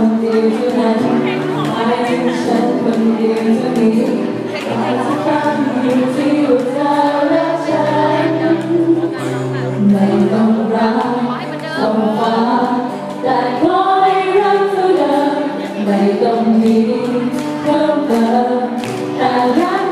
คนเดียวเท่านั้นไอ้ฉันคนเดียวเท่านี้อาจจะตั้งอยู่ที่หัวใจและใจไม่ต้องรักต้องฟ้าแต่ขอให้รักเท่าเดิมไม่ต้องมีเพิ่มเติมแต่รัก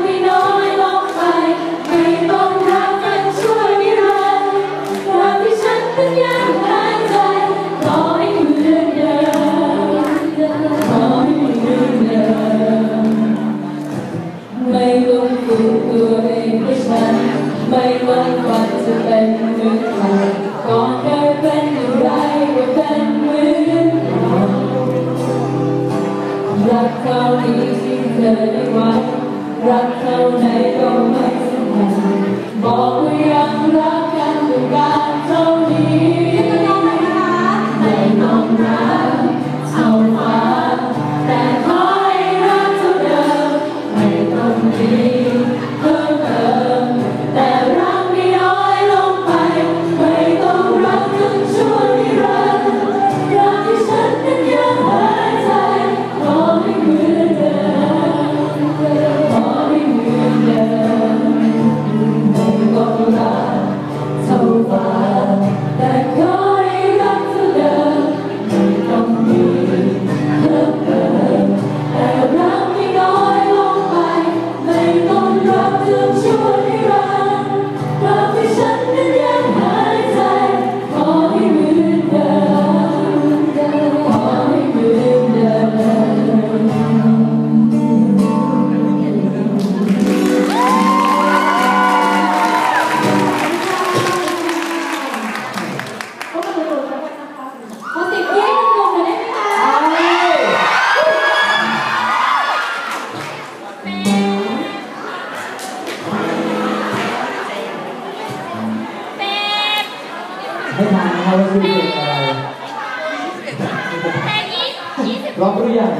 ร้องหรือยัง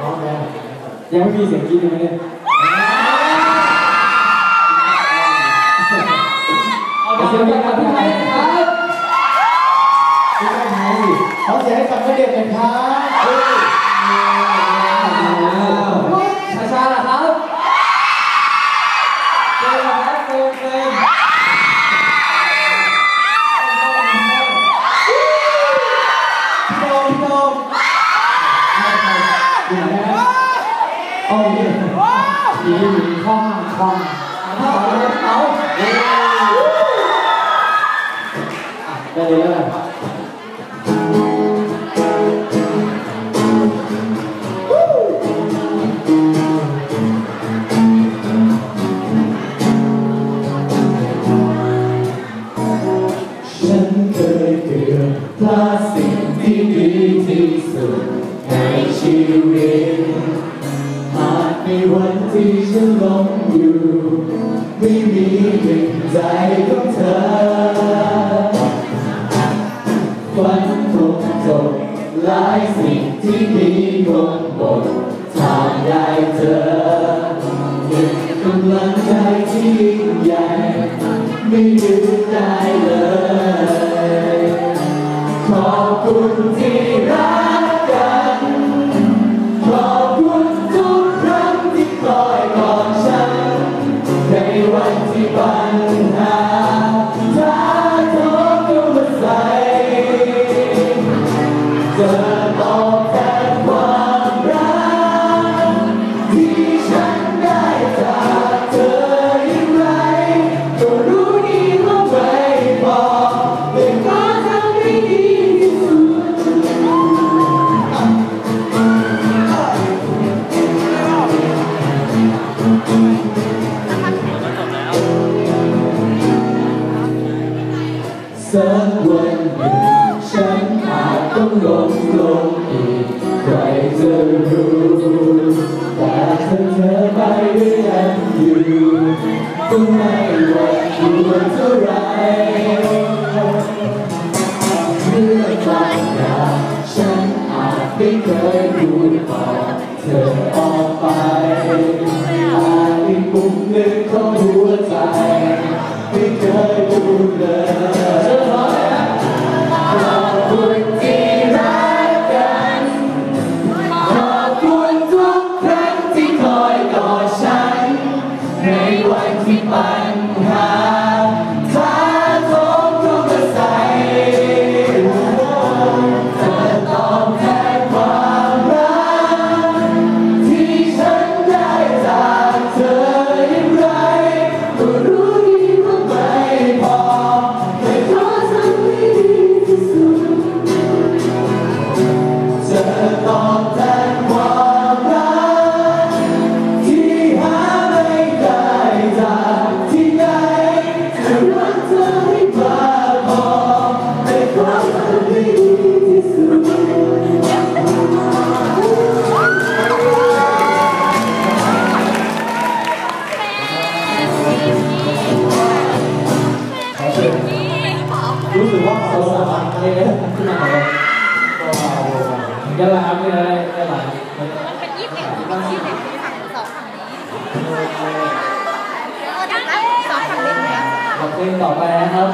ร้องแล้วยังไม่มีเสียงกรี๊ดเลยเนี่ยเอาเสียงกับพี่ไทยนะครับพี่ไทยขเสียงให้กับนัเรียนหน่อยครับ สีเหลืองข้องคองเอาเอาเอาเอาเอาเอา dạy con thơ 바 บเงต้องคีบเองฝั่งสองฝั่งนี้เออถูกแล้วสองฝั่งนี้ขอบคุณต่อไปนะครับ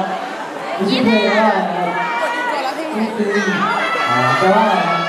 ยี่สิเอ็ดว่าอไปต่อ๋ปลว่าอะไร